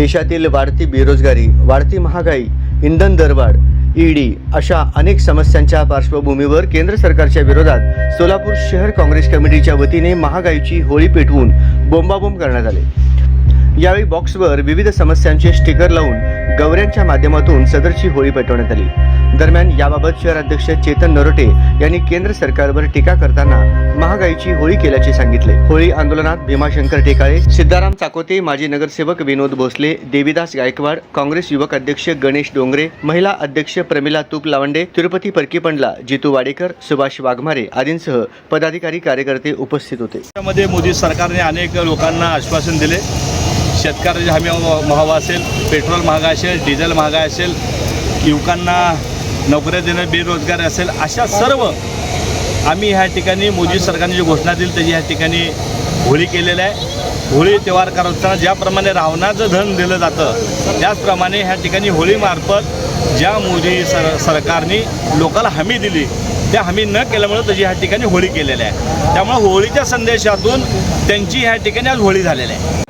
देशातील वाढती बेरोजगारी वाढती महागाई इंधन दरवाढ ईडी अशा अनेक समस्यांच्या पार्श्वभूमीवर केंद्र सरकारच्या विरोधात सोलापूर शहर काँग्रेस कमिटीच्या वतीने महागाईची होळी पेटवून बोंबाबोंब करण्यात आले. यावेळी बॉक्सवर विविध समस्यांचे स्टिकर लावून गवऱ्यांच्या माध्यमातून सदरची होळी पेटवण्यात आली. दरम्यान याबाबत शहराध्यक्ष चेतन नरोटे यांनी केंद्र सरकारवर टीका करताना महागाईची होळी केल्याचे सांगितले. होळी आंदोलनात भीमाशंकर टेकाळे सिद्धाराम चाकोते माजी नगरसेवक विनोद भोसले देवीदास गायकवाड काँग्रेस युवक अध्यक्ष गणेश डोंगरे महिला अध्यक्ष प्रमिला तूप लावंडे तिरुपती परकीपंडला जितू वाडेकर सुभाष वाघमारे आदींसह पदाधिकारी कार्यकर्ते उपस्थित होते. मध्ये मोदी सरकारने अनेक लोकांना आश्वासन दिले. शेतकऱ्याची हमी महावा असेल पेट्रोल महागा असेल डिझेल महागा असेल युवकांना नोकऱ्या देणं बेरोजगार असेल अशा सर्व आम्ही ह्या ठिकाणी मोदी सरकारने जी घोषणा दिली त्याची ह्या ठिकाणी होळी केलेलं आहे. होळी त्योहार करताना ज्याप्रमाणे रावणाचं धन दिलं जातं त्याचप्रमाणे ह्या ठिकाणी होळीमार्फत ज्या मोदी सर सरकारने लोकाला हमी दिली त्या हमी न केल्यामुळे त्याची ह्या ठिकाणी होळी केलेली आहे. त्यामुळे होळीच्या संदेशातून त्यांची ह्या ठिकाणी आज होळी झालेली आहे.